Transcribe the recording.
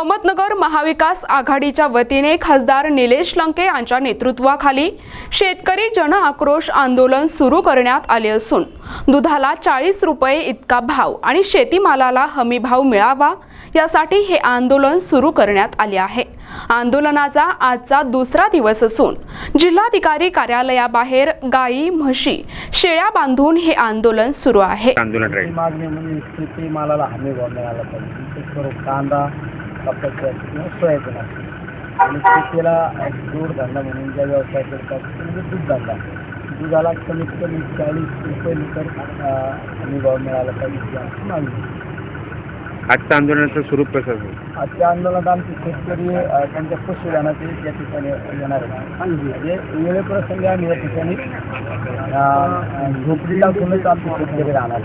अहमदनगर महाविकास आघाडीच्या वतीने खासदार निलेश लंके यांच्या नेतृत्वाखाली शेतकरी जन आक्रोश आंदोलन सुरू करण्यात आले असून दुधाला चाळीस रुपये इतका भाव आणि शेतीमालाला हमी भाव मिळावा यासाठी हे आंदोलन सुरू करण्यात आले आहे. आंदोलनाचा आजचा दुसरा दिवस असून जिल्हाधिकारी कार्यालयाबाहेर गायी म्हशी शेळ्या बांधून हे आंदोलन सुरू आहे. आंदोलन मागणी म्हणजे शेती मालाला हमी भाव मिळाला पाहिजे. कांदा कपाशी किंवा सोयाबीन असते आणि शेतीला जोडधंदा म्हणून ज्या व्यवसाय करतात ते म्हणजे दूधधंदा दुधाला कमीत कमी चाळीस रुपये लिटर अं, मिळाला पाहिजे अशी मागणी आहे. आजचं आंदोलनाचं स्वरूप कसं असेल आजच्या आंदोलनात आमचे शेतकरी अं, त्यांच्या पशुधनाचे या ठिकाणी येणार आहेत म्हणजे वेळेप्रसंगी आम्ही या ठिकाणी अं, झोपडी टाकूनच आमचे शेतकरी राहणार